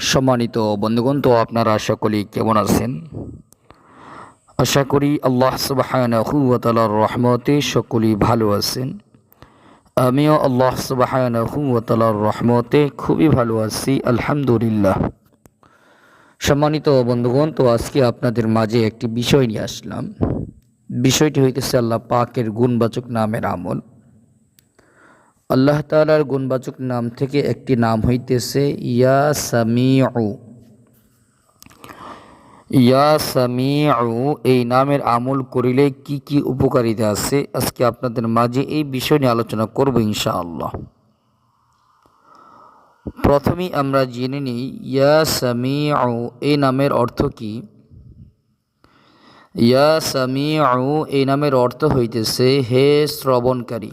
সম্মানিত বন্ধুগণ, তো আপনারা সকলেই কেমন আছেন? আশা করি আল্লাহ তাআলার রহমতে সকলেই ভালো আছেন। আমিও আল্লাহ তাআলার রহমতে খুবই ভালো আছি, আলহামদুলিল্লাহ। সম্মানিত বন্ধুগণ, তো আজকে আপনাদের মাঝে একটি বিষয় নিয়ে আসলাম। বিষয়টি হইতেছে আল্লাহ পাকের গুণবাচক নামের আমল। আল্লাহ তালার গুণবাচক নাম থেকে একটি নাম হইতেছে ইয়া সামিউ। ইয়া সামিউ, এই নামের আমল করিলে কি কি উপকারিতা আছে? আজকে আপনাদের মাঝে এই বিষয় নিয়ে আলোচনা করব ইনশাআল্লাহ। প্রথমেই আমরা জেনে নিই, ইয়া সামিউ, এই নামের অর্থ কি? ইয়া সামিউ, এই নামের অর্থ হইতেছে, হে শ্রবণকারী।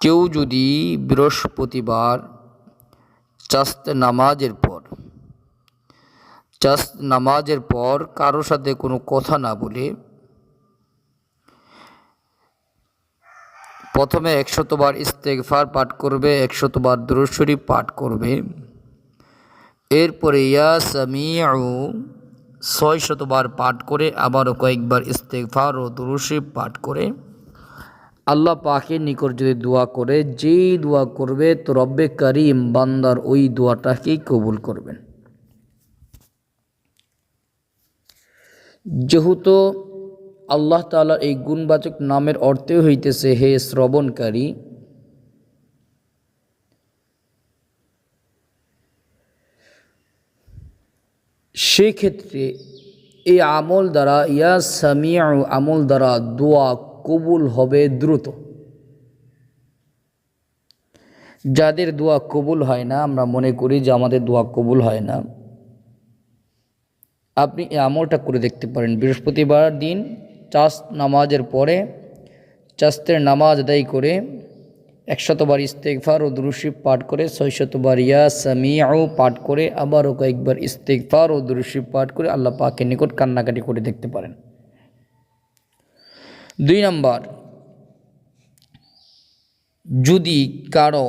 কেউ যদি বৃহস্পতিবার চাস্ত নামাজের পর, চাস্ত নামাজের পর কারোর সাথে কোনো কথা না বলে প্রথমে একশতবার ইস্তেগফার পাঠ করবে, একশতবার দুরুশরীফ পাঠ করবে। এরপরে ইয়া সামিউ ছয় শতবার পাঠ করে, আবারও কয়েকবার ইস্তেগফার ও দুরুশরীফ পাঠ করে। আল্লাহ পাকের নিকট যদি দোয়া করে, যেই দোয়া করবে, তো রব্বে করিম বান্দার ওই দোয়াটাকেই কবুল করবেন। যেহেতু আল্লাহ তালার এই গুণবাচক নামের অর্থে হইতেছে, হে শ্রবণকারী, সেক্ষেত্রে এই আমল দ্বারা, ইয়া সামিয়া আমল দ্বারা দোয়া কবুল হবে দ্রুত। যাদের দোয়া কবুল হয় না, আমরা মনে করি যে আমাদের দোয়া কবুল হয় না। আপনি এই আমলটা করে দেখতে পারেন। বৃহস্পতিবার দিন চাষ নামাজের পরে চাস্তের নামাজ আদায় করে একশতবার ইস্তেকফার ও দুরুশিব পাঠ করে ছয়শতবার ইয়া সামিয়াও পাঠ করে আবারও কয়েকবার ইস্তেকফার ও দুরুশিব পাঠ করে আল্লাহ পাকে নিকট কান্নাকাটি করে দেখতে পারেন। দুই নম্বর, যদি কারও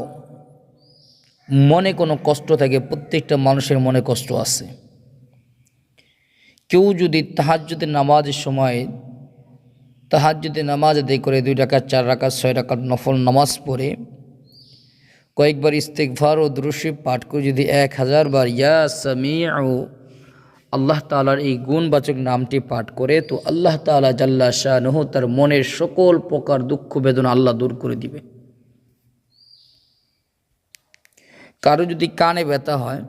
মনে কোনো কষ্ট থাকে, প্রত্যেকটা মানুষের মনে কষ্ট আছে। কেউ যদি তাহাজ্যদের নামাজের সময় তাহাজ্যদের নামাজ আদায় করে দুই টাকা চার রাকাত, ছয় টাকার নফল নামাজ পড়ে, কয়েকবার ইস্তেকভার ও দ্রুশি পাঠ করে যদি এক হাজার বার, ইয়া সামিউ আল্লাহ তালার এই গুণবাচক নামটি পাঠ করে, তো আল্লাহ তালা জাল্লা শাহ নহ তার মনের সকল প্রকার দুঃখ বেদনা আল্লাহ দূর করে দিবে। কারও যদি কানে ব্যথা হয়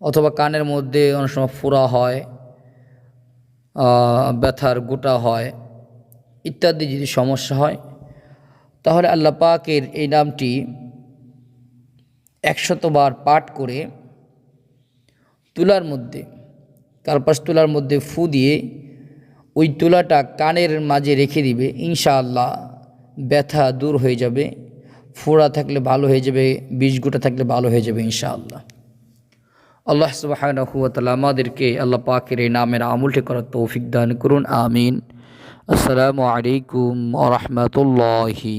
অথবা কানের মধ্যে অনেক সময় ফোড়া হয় ব্যথার গোটা হয়, ইত্যাদি যদি সমস্যা হয়, তাহলে আল্লাহ পাকের এই নামটি একশতবার পাঠ করে তুলার মধ্যে কার্পাস তুলার মধ্যে ফু দিয়ে ওই তুলাটা কানের মাঝে রেখে দিবে, ইনশাআল্লাহ ব্যথা দূর হয়ে যাবে, ফোড়া থাকলে ভালো হয়ে যাবে বীজ গোটা থাকলে ভালো হয়ে যাবে, ইনশাআল্লাহ। আল্লাহ সুবাহানহুয়াতালা আমাদেরকে আল্লাহ পাকের এই নামের আমলটি করার তৌফিক দান করুন, আমিন। আসসালামু আলাইকুম আ রহমতুল্লাহি